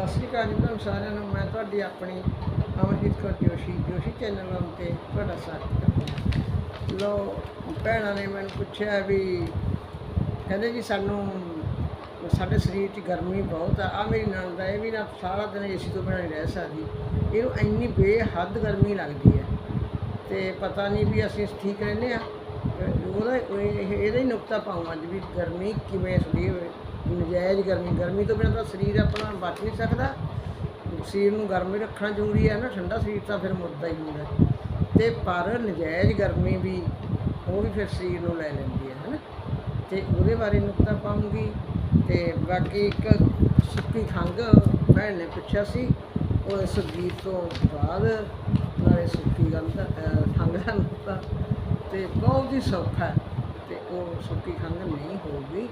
ਸਤਿ ਸ਼੍ਰੀ ਅਕਾਲ ਜੀ ਤੁਹਾਨੂੰ ਸਾਰਿਆਂ ਨੂੰ। ਮੈਂ ਤੁਹਾਡੀ ਆਪਣੀ ਅਮਰਜੀਤ ਕੌਰ ਜੋਸ਼ੀ ਜੋਸ਼ੀ ਚੈਨਲ ਉੱਤੇ ਤੁਹਾਡਾ ਸਵਾਗਤ ਕਰਦਾ ਹਾਂ। ਲੋ ਭੈਣਾਂ ਨੇ ਮੈਨੂੰ ਪੁੱਛਿਆ ਵੀ ਕਹਿੰਦੇ ਜੀ ਸਾਨੂੰ ਸਾਡੇ ਸਰੀਰ 'ਚ ਗਰਮੀ ਬਹੁਤ ਆ। ਆ ਮੇਰੀ ਨਣਦ ਆ, ਇਹ ਵੀ ਨਾ ਸਾਰਾ ਦਿਨ ਏਸੀ ਤੋਂ ਬਿਨਾਂ ਨਹੀਂ ਰਹਿ ਸਕਦੀ। ਇਹਨੂੰ ਇੰਨੀ ਬੇਹੱਦ ਗਰਮੀ ਲੱਗਦੀ ਹੈ ਤੇ ਪਤਾ ਨਹੀਂ ਵੀ ਅਸੀਂ ਠੀਕ ਰਹਿੰਦੇ ਆ ਉਹਦਾ ਇਹ- ਇਹਦਾ ਹੀ ਨੁਕਤਾ ਪਾਉਂ ਅੱਜ ਵੀ ਗਰਮੀ ਕਿਵੇਂ ਸੁਣੀ ਹੋਵੇ। ਨਜਾਇਜ਼ ਗਰਮੀ ਗਰਮੀ ਤੋਂ ਬਿਨਾਂ ਤਾਂ ਸਰੀਰ ਆਪਣਾ ਬਚ ਨਹੀਂ ਸਕਦਾ। ਸਰੀਰ ਨੂੰ ਗਰਮ ਹੀ ਰੱਖਣਾ ਜ਼ਰੂਰੀ ਹੈ ਨਾ ਠੰਡਾ ਸਰੀਰ ਤਾਂ ਫਿਰ ਮੁਰਦਾ ਹੀ ਹੁੰਦਾ ਤੇ ਪਰ ਨਜਾਇਜ਼ ਗਰਮੀ ਵੀ ਉਹ ਵੀ ਫਿਰ ਸਰੀਰ ਨੂੰ ਲੈ ਲੈਂਦੀ ਹੈ ਹਨਾ? ਤੇ ਉਹਦੇ ਬਾਰੇ ਨੁਕਤਾ ਪਾਉਂਗੀ ਤੇ ਬਾਕੀ ਇੱਕ ਸੁੱਕੀ ਖੰਘ ਭੈਣ ਨੇ ਪੁੱਛਿਆ ਸੀ ਉਹ ਇਸ ਗੀਤ ਤੋਂ ਬਾਅਦ ਨਾਲੇ ਸੁੱਕੀ ਗੱਲ ਦਾ ਅਹ, ਖੰਘ ਦਾ ਨੁਕਤਾ। ਤੇ ਬਹੁਤ ਹੀ ਸੌਖਾ ਹੈ। ਤੇ ਉਹ ਸੁੱਕੀ ਖੰਘ ਨਹੀਂ ਹੋਊਗੀ।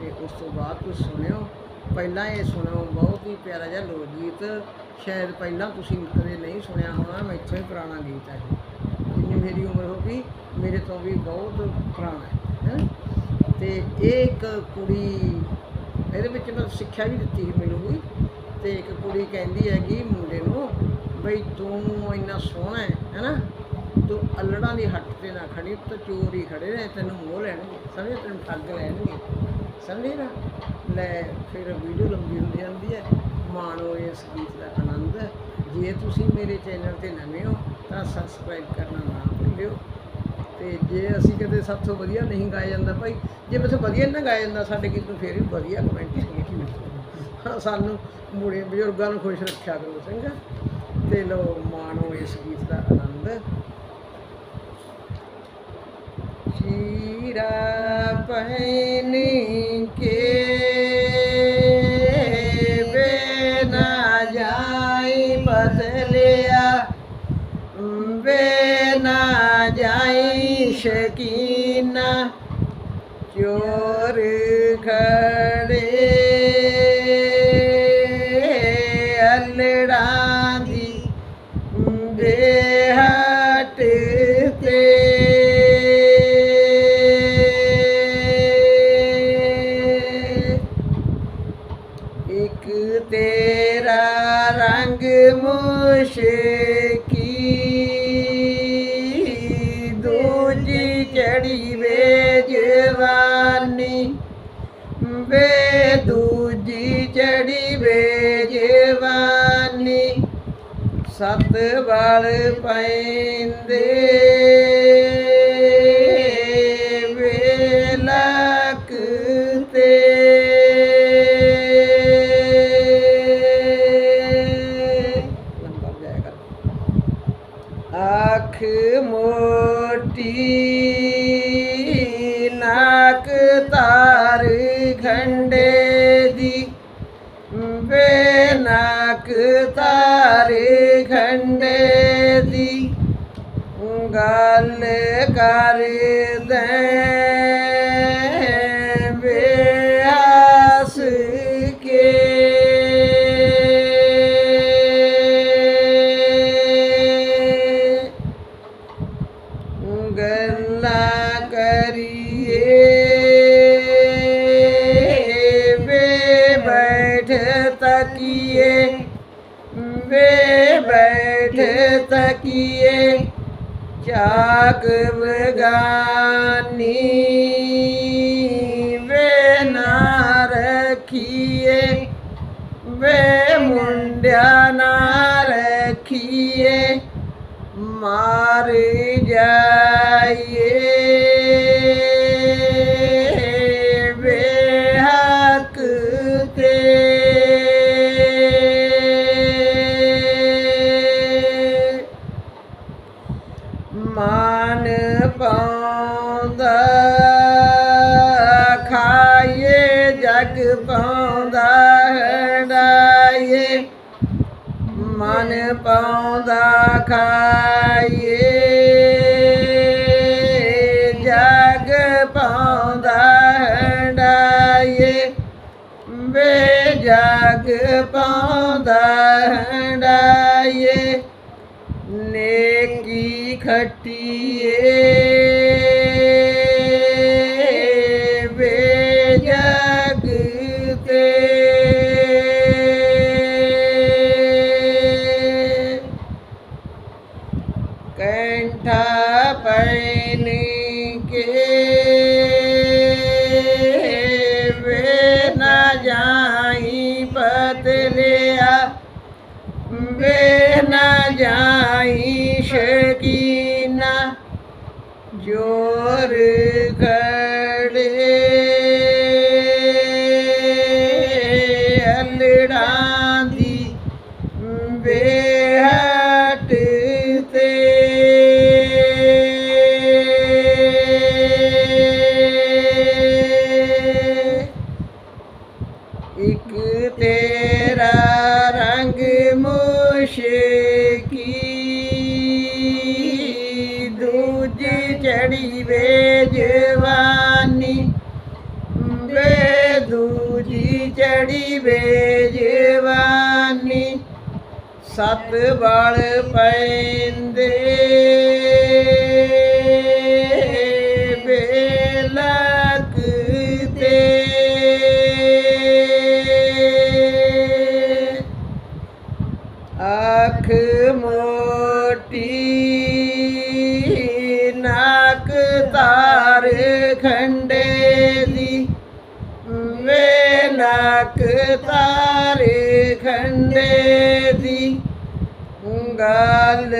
ਤੇ ਉਸ ਤੋਂ ਬਾਅਦ ਤੁਸੀਂ ਸੁਣਿਓ। ਪਹਿਲਾਂ ਇਹ ਸੁਣਿਓ, ਬਹੁਤ ਹੀ ਪਿਆਰਾ ਜਿਹਾ ਲੋਕ ਗੀਤ ਸ਼ਾਇਦ ਪਹਿਲਾਂ ਤੁਸੀਂ ਕਦੇ ਨਹੀਂ ਸੁਣਿਆ ਹੋਣਾ ਮੈਥੋਂ ਹੀ ਪੁਰਾਣਾ ਗੀਤ ਹੈ ਜਿੰਨੀ ਮੇਰੀ ਉਮਰ ਹੋ ਗਈ, ਮੇਰੇ ਤੋਂ ਵੀ ਬਹੁਤ ਪੁਰਾਣਾ ਹੈ, ਹੈਂ। ਤੇ ਇਹ ਇੱਕ ਕੁੜੀ, ਇਹਦੇ ਵਿੱਚ ਮੈਂ ਸਿੱਖਿਆ ਵੀ ਦਿੱਤੀ ਸੀ ਮੈਨੂੰ ਵੀ। ਤੇ ਇੱਕ ਕੁੜੀ ਕਹਿੰਦੀ ਹੈਗੀ ਮੁੰਡੇ ਨੂੰ, ਬਈ ਤੂੰ ਇੰਨਾ ਸੋਹਣਾ ਹੈ, ਹੈਨਾ? ਤੂੰ ਅਲੜਾਂ ਦੀ ਹੱਟ ਤੇ ਨਾ ਖੜੀ ਤੂੰ ਚੋਰੀ ਹੀ ਖੜੇ ਨੇ, ਤੈਨੂੰ ਮੋਹ ਲੈਣਗੇ, ਸਮਝ? ਤੈਨੂੰ ਠੱਗ ਲੈਣਗੇ। ਸਮਝੇ ਨਾ, ਲੈ ਫਿਰ ਵੀਡੀਓ ਲੰਬੀ ਹੁੰਦੀ ਜਾਂਦੀ ਹੈ, ਮਾਣੋ ਇਸ ਗੀਤ ਦਾ ਆਨੰਦ ਜੇ ਤੁਸੀਂ ਮੇਰੇ ਚੈਨਲ ਤੇ ਨਵੇਂ ਹੋ, ਤਾਂ ਸਬਸਕ੍ਰਾਈਬ ਕਰਨਾ ਨਾ ਭੁੱਲਿਓ। ਤੇ ਜੇ ਅਸੀਂ ਕਦੇ ਸਭ ਤੋਂ ਵਧੀਆ ਨਹੀਂ ਗਾਇਆ ਜਾਂਦਾ ਭਾਈ, ਜੇ ਮੈਥੋਂ ਵਧੀਆ ਨਾ ਗਾਇਆ ਜਾਂਦਾ ਸਾਡੇ ਗੀਤ ਨੂੰ, ਫੇਰ ਵੀ ਵਧੀਆ ਕਮੈਂਟ ਲਿਖੀ ਹਾਂ, ਸਾਨੂੰ ਮੁੜੇ ਬਜ਼ੁਰਗਾਂ ਨੂੰ ਖੁਸ਼ ਰੱਖਿਆ ਕਰੋ ਚੰਗਾ। ਤੇ ਲੋ ਮਾਣੋ ਇਸ ਗੀਤ ਦਾ ਆਨੰਦ। ਚੀਰਾ ਪਹਿਨ ਚੜੀ ਵੇ ਜਵਾਨੀ ਵੇ ਦੂਜੀ ਚੜੀ ਵੇ ਜਵਾਨੀ ਸੱਤ ਵਾਲ ਪੈਂਦੇ ਕਰ ਕਰਦੇ ਵੇ ਕੇ। ਗੱਲਾਂ ਕਰੀਏ ਵੇ ਬੈਠ ਤਕੀਏ। ਵੇ ਬੈਠ ਤਕੀਏ। ਚਾਕ ਬਗਾਨੀ ਵੇ ਨਾ ਰਖੀਏ ਵੇ ਮੁੰਡਿਆ ਨਾ ਰਖੀਏ ਮਾਰ ਜਾਈਏ। ਪਾਉਂਦਾ ਖਾਏ ਜਗ ਪਾਉਂਦਾ ਹੜਾਏ ਵੇ ਜਗ ਪਾਉਂਦਾ ਹੜਾਏ ਨੇਕੀ ਖਟੀਏ। ਵੇ ਨਾ ਜਾਈ ਸ਼ਕੀਨਾ ਜੋਰ ਖੜੇ ਚੜੀ ਵੇ ਜਵਾਨੀ ਸੱਤ ਵਾਲ ਪੈਂਦੇ। ਨਾਕ ਤਾਰ ਖੰਡੇ ਦੀ ਗੱਲ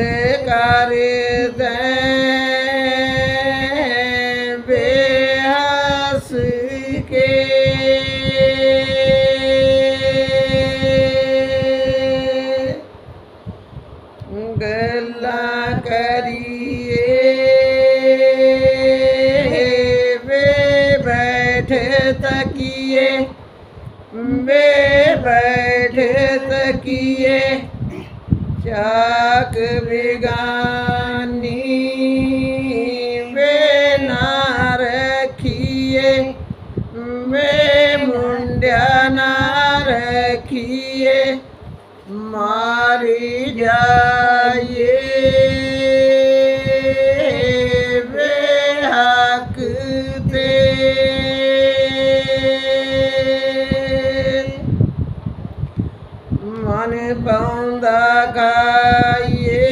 ਪਾਉਂਦਾ ਗਾਈਏ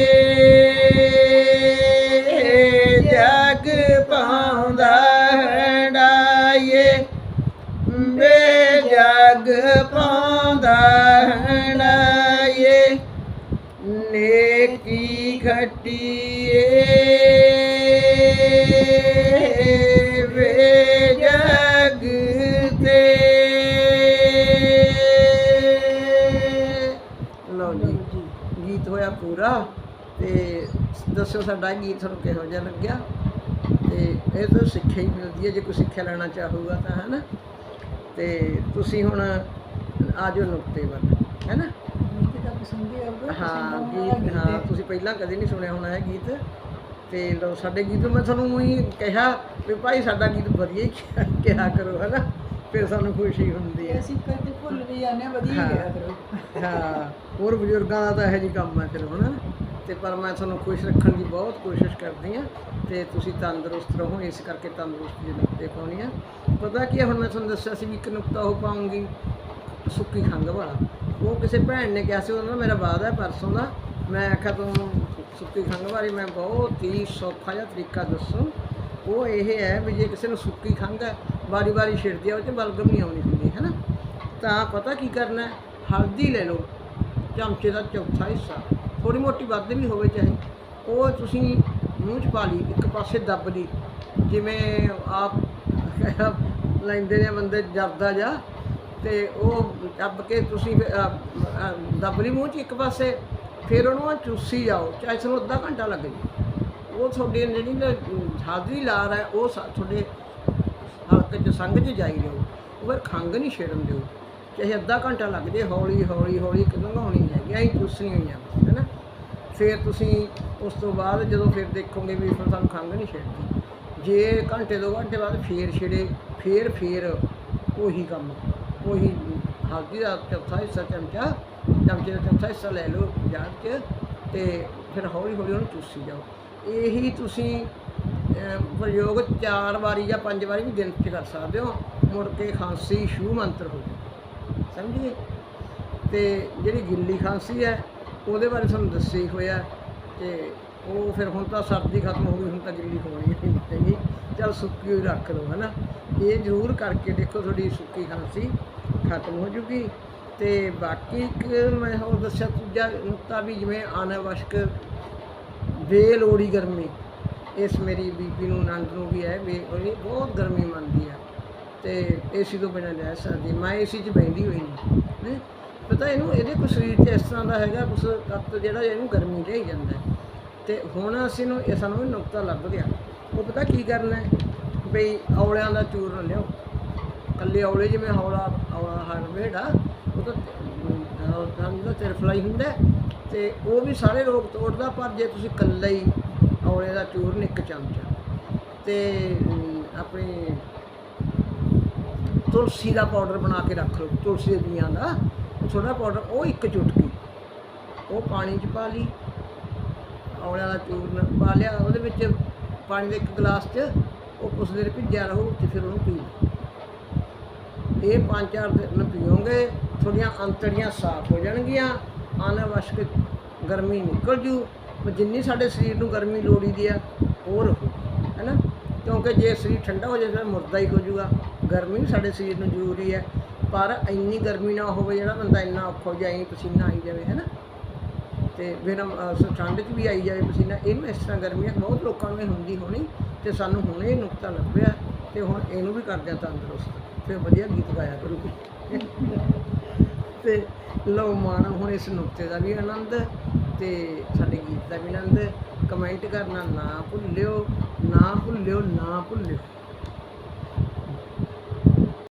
ਜਗ ਪਾਉਂਦਾ ਹੰਡਾਈਏ। ਵੇ ਜਗ ਪਾਉਂਦਾ ਹੰਡਾਈਏ ਨੇਕੀ ਖਟੀਏ। ਤੇ ਦੱਸੋ ਸਾਡਾ ਗੀਤ ਤੁਹਾਨੂੰ ਕਿਹੋ ਜਿਹਾ ਲੱਗਿਆ? ਤੇ ਇਹ ਤਾਂ ਸਿੱਖਿਆ ਹੀ ਮਿਲਦੀ ਹੈ ਜੇ ਕੋਈ ਸਿੱਖਿਆ ਲੈਣਾ ਚਾਹੂਗਾ ਤਾਂ ਹੈ ਨਾ ਤੇ ਤੁਸੀਂ ਹੁਣ ਆਜੋ ਨੁਕਤੇ ਵੱਲ ਹੈ ਨਾ ਹੀ ਗੀਤ ਹਾਂ ਤੁਸੀਂ ਪਹਿਲਾਂ ਕਦੇ ਨਹੀਂ ਸੁਣਿਆ ਹੋਣਾ ਇਹ ਗੀਤ। ਤੇ ਲੋ ਸਾਡੇ ਗੀਤ ਮੈਂ ਤੁਹਾਨੂੰ ਹੀ ਕਿਹਾ ਵੀ ਭਾਈ ਸਾਡਾ ਗੀਤ ਵਧੀਆ ਹੀ ਕਿਹਾ- ਕਿਹਾ ਕਰੋ ਹੈ ਨਾ ਫਿਰ ਸਾਨੂੰ ਖੁਸ਼ੀ ਹੁੰਦੀ ਹੈ। ਅਸੀਂ ਕਦੇ ਭੁੱਲ ਵੀ ਜਾਂਦੇ ਵਧੀਆ ਹਾਂ। ਹੀ ਗਿਆ ਕਰੋ। ਹਾਂ ਹੋਰ ਬਜ਼ੁਰਗਾਂ ਦਾ ਤਾਂ ਇਹੋ ਜਿਹੀ ਕੰਮ ਹੈ ਫਿਰ ਹੁਣ ਤੇ ਪਰ ਮੈਂ ਤੁਹਾਨੂੰ ਖੁਸ਼ ਰੱਖਣ ਦੀ ਬਹੁਤ ਕੋਸ਼ਿਸ਼ ਕਰਦੀ ਹਾਂ ਤੇ ਤੁਸੀਂ ਤੰਦਰੁਸਤ ਰਹੋ, ਇਸ ਕਰਕੇ ਤੰਦਰੁਸਤੀ ਦੇ ਨੁਕਤੇ ਪਾਉਣੀ ਆ ਪਤਾ ਕੀ ਹੈ, ਹੁਣ ਮੈਂ ਤੁਹਾਨੂੰ ਦੱਸਿਆ ਸੀ ਵੀ ਇੱਕ ਨੁਕਤਾ ਉਹ ਪਾਉਂਗੀ, ਸੁੱਕੀ ਖੰਘ ਵਾਲਾ। ਉਹ ਕਿਸੇ ਭੈਣ ਨੇ ਕਿਹਾ ਸੀ ਉਹਨਾਂ ਮੇਰਾ ਵਾਅਦਾ ਹੈ ਪਰਸੋਂ ਦਾ। ਮੈਂ ਆਖਿਆ, ਤੂੰ ਸੁੱਕੀ ਖੰਘ ਬਾਰੇ ਮੈਂ ਬਹੁਤ ਹੀ ਸੌਖਾ ਜਿਹਾ ਤਰੀਕਾ ਦੱਸੂ। ਉਹ ਇਹ ਹੈ ਵੀ ਜੇ ਕਿਸੇ ਨੂੰ ਸੁੱਕੀ ਖੰਘ ਹੈ ਵਾਰੀ ਵਾਰੀ ਛਿੜਦੀ ਆ, ਉਹ 'ਚ ਬਲਗਮ ਨਹੀਂ ਆਉਣੀ ਹੁੰਦੀ, ਹੈ ਨਾ? ਤਾਂ ਪਤਾ ਕੀ ਕਰਨਾ ਹਲਦੀ ਲੈ ਲਓ। ਚਮਚੇ ਦਾ ਚੌਥਾ ਹਿੱਸਾ। ਥੋੜੀ ਮੋਟੀ ਵੱਧ ਵੀ ਹੋਵੇ ਚਾਹੇ ਉਹ ਤੁਸੀਂ ਮੂੰਹ 'ਚ ਪਾ ਲਈ ਇੱਕ ਪਾਸੇ ਦੱਬ ਲਈ। ਜਿਵੇਂ ਆਪ ਲੈਂਦੇ ਨੇ ਬੰਦੇ ਜਰਦਾ ਜਾ ਤੇ ਉਹ ਦੱਬ ਕੇ ਤੁਸੀਂ ਦੱਬ ਲਈ ਮੂੰਹ 'ਚ ਇੱਕ ਪਾਸੇ ਫਿਰ ਉਹਨੂੰ ਐਂ ਚੂਸੀ ਜਾਓ ਚਾਹੇ ਤੁਹਾਨੂੰ ਅੱਧਾ ਘੰਟਾ ਲੱਗ ਜੇ ਉਹ ਤੁਹਾਡੇ ਜਿਹੜੀ ਨਾ ਹਾਜ਼ਰੀ ਲਾਰ ਹੈ ਉਹ ਸਾ- ਤੁਹਾਡੇ ਹਲਕੇ 'ਚ ਸੰਗ 'ਚ ਜਾਈ ਜਾਓ। ਉਹ ਫਿਰ ਖੰਘ ਨਹੀਂ ਛੇੜਨ ਦਿਓ। ਚਾਹੇ ਅੱਧਾ ਘੰਟਾ ਲੱਗ ਜੇ ਹੌਲੀ ਹੌਲੀ ਹੌਲੀ ਇੱਕ ਲੰਘਾਉਣੀ ਹੈਗੀ ਐਂ ਚੂਸਣੀ ਹੋਈਆਂ। ਬਸ, ਫਿਰ ਤੁਸੀਂ ਉਸ ਤੋਂ ਬਾਅਦ ਜਦੋਂ ਫਿਰ ਦੇਖੋਗੇ ਵੀ ਫਿਰ ਸਾਨੂੰ ਖੰਘ ਨਹੀਂ ਛੇੜਦੀ ਜੇ ਘੰਟੇ ਦੋ ਘੰਟੇ ਬਾਅਦ ਫੇਰ ਛੇੜੇ, ਫੇਰ ਫੇਰ ਉਹੀ ਕੰਮ, ਉਹੀ ਹਲਦੀ ਦਾ ਚੌਥਾ ਹਿੱਸਾ ਚਮਚਾ, ਚਮਚੇ ਦਾ ਚੌਥਾ ਹਿੱਸਾ ਲੈ ਲਓ ਜਾੜ ਕੇ ਤੇ ਫਿਰ ਹੌਲੀ ਹੌਲੀ ਉਹਨੂੰ ਚੂਸੀ ਜਾਓ। ਇਹੀ ਤੁਸੀਂ ਪ੍ਰਯੋਗ ਚਾਰ ਵਾਰੀ ਜਾਂ ਪੰਜ ਵਾਰੀ ਵੀ ਦਿਨ 'ਚ ਕਰ ਸਕਦੇ ਹੋ। ਮੁੜ ਕੇ ਖਾਂਸੀ ਛੂ ਮੰਤਰ ਹੋ ਜਾਊ ਸਮਝੀਏ ਤੇ ਜਿਹੜੀ ਗਿੱਲੀ ਖਾਂਸੀ ਹੈ ਉਹਦੇ ਬਾਰੇ ਤੁਹਾਨੂੰ ਦੱਸਿਆ ਹੀ ਹੋਇਆ ਤੇ ਉਹ ਫਿਰ ਹੁਣ ਤਾਂ ਸਰਦੀ ਖਤਮ ਹੋ ਗਈ, ਹੁਣ ਤਾਂ ਗਿੱਲੀ ਹੋਣੀ ਹੀ, ਨਹੀਂ ਹੈਗੀ ਚਲ ਸੁੱਕੀ ਹੋਈ ਰੱਖ ਲਓ, ਹਨਾ? ਇਹ ਜ਼ਰੂਰ ਕਰਕੇ ਦੇਖੋ ਤੁਹਾਡੀ ਸੁੱਕੀ ਖਾਂਸੀ ਖਤਮ ਹੋ ਜੂਗੀ। ਤੇ ਬਾਕੀ ਇੱਕ ਮੈਂ ਹੋਰ ਦੱਸਿਆ, ਦੂਜਾ ਨੁਕਤਾ ਵੀ ਜਿਵੇਂ ਅਨਾਵਸ਼ਕ ਬੇਲੋੜੀ ਗਰਮੀ, ਇਸ ਮੇਰੀ ਬੀਬੀ ਨੂੰ, ਨੰਦ ਨੂੰ ਵੀ ਹੈ, ਵੀ ਉਹਦੀ ਬਹੁਤ ਗਰਮੀ ਮੰਨਦੀ ਆ। ਤੇ ਏਸੀ ਤੋਂ ਬਿਨਾਂ ਰਹਿ ਸਕਦੀ, ਮੈਂ ਏਸੀ 'ਚ ਬੈਠੀ ਹੋਈ ਨਹੀਂ ਹੈਂ। ਪਤਾ ਇਹਨੂੰ ਇਹਦੇ ਕੁਛ ਸਰੀਰ 'ਚ ਇਸ ਤਰ੍ਹਾਂ ਦਾ ਹੈਗਾ ਕੁਛ ਤੱਤ ਜਿਹੜਾ ਇਹਨੂੰ ਗਰਮੀ ਦੇ ਜਾਂਦਾ ਹੈ। ਤੇ ਹੁਣ ਅਸੀਂ ਨੂੰ ਇਹ ਸਾਨੂੰ ਨੁਕਤਾ ਲੱਭ ਗਿਆ। ਉਹ ਪਤਾ ਕੀ ਕਰਨਾ ਹੈ? ਬਈ ਔਲਿਆਂ ਦਾ ਚੂਰਨ ਲਿਓ ਕੱਲੇ ਔਲੇ ਜਿਵੇਂ ਹੌਲਾ ਔਲਾ ਹਰਵੇੜਾ ਉਹ ਤਾਂ ਤੁਹਾਨੂੰ ਤਿਰਫਲਾਈ ਹੁੰਦਾ ਹੈ। ਤੇ ਉਹ ਵੀ ਸਾਰੇ ਲੋਕ ਤੋੜਦਾ ਪਰ ਜੇ ਤੁਸੀਂ ਕੱਲਾ ਹੀ ਔਲੇ ਦਾ ਚੂਰਨ ਇੱਕ ਚਮਚਾ। ਤੇ ਅਮ, ਆਪਣੀ ਤੁਲਸੀ ਦਾ ਪਾਊਡਰ ਬਣਾ ਕੇ ਰੱਖ ਲਓ ਤੁਲਸੀ ਦੇ ਦਾ ਥੋੜਾ ਪਾਊਡਰ, ਉਹ ਇੱਕ ਚੁਟਕੀ। ਉਹ ਪਾਣੀ 'ਚ ਪਾ ਲਈ। ਔਲਿਆਂ ਦਾ ਚੂਰਨ ਪਾ ਲਿਆ। ਉਹਦੇ ਵਿੱਚ ਪਾਣੀ ਦੇ ਇੱਕ ਗਲਾਸ 'ਚ ਉਹ ਕੁਛ ਦੇਰ ਭਿੱਜਿਆ ਰਹੂ ਤੇ ਫਿਰ ਉਹਨੂੰ ਪੀ ਲਓ। ਇਹ ਪੰਜ ਚਾਰ ਦਿਨ ਪੀਓਗੇ, ਤੁਹਾਡੀਆਂ ਅੰਤੜੀਆਂ ਸਾਫ਼ ਹੋ ਜਾਣਗੀਆਂ। ਅਨਾਵਸ਼ਕ ਗਰਮੀ ਨਿਕਲ ਜੂ। ਜਿੰਨੀ ਸਾਡੇ ਸਰੀਰ ਨੂੰ ਗਰਮੀ ਲੋੜੀਦੀ ਆ ਉਹ ਰਹੂ ਹੈਨਾ ਕਿਉਂਕਿ ਜੇ ਸਰੀਰ ਠੰਡਾ ਹੋ ਜਾਵੇ ਤਾਂ ਮੁਰਦਾ ਹੀ ਹੋ ਜੂਗਾ ਗਰਮੀ ਵੀ ਸਾਡੇ ਸਰੀਰ ਨੂੰ ਜ਼ਰੂਰੀ ਹੈ। ਪਰ ਇੰਨੀ ਗਰਮੀ ਨਾ ਹੋਵੇ, ਜਿਹੜਾ ਬੰਦਾ ਇੰਨਾ ਔਖਾ ਹੋ ਜਾਏ ਪਸੀਨਾ ਆਈ ਜਾਵੇ ਹੈਨਾ ਤੇ ਫਿਰ ਠੰਡ 'ਚ ਵੀ ਆਈ ਜਾਵੇ ਪਸੀਨਾ ਇਹਨੂੰ ਇਸ ਤਰ੍ਹਾਂ ਗਰਮੀਆਂ, ਬਹੁਤ ਲੋਕਾਂ ਨੂੰ ਇਹ ਹੁੰਦੀ ਹੋਣੀ ਤੇ ਸਾਨੂੰ ਹੁਣ ਇਹ ਨੁਕਤਾ ਲੱਭਿਆ ਤੇ ਹੁਣ ਇਹਨੂੰ ਵੀ ਕਰਦੇ ਆ ਤੰਦਰੁਸਤ। ਫਿਰ ਵਧੀਆ ਗੀਤ ਗਾਇਆ ਕਰੂਗੀ। ਤੇ ਲਓ ਮਾਣ, ਹੁਣ ਇਸ ਨੁਕਤੇ ਦਾ ਵੀ ਆਨੰਦ ਤੇ ਸਾਡੇ ਗੀਤ ਦਾ ਵੀ ਆਨੰਦ। ਕਮੈਂਟ ਕਰਨਾ ਨਾ ਭੁੱਲਿਓ ਨਾ ਭੁੱਲਿਓ ਨਾ ਭੁੱਲਿਓ।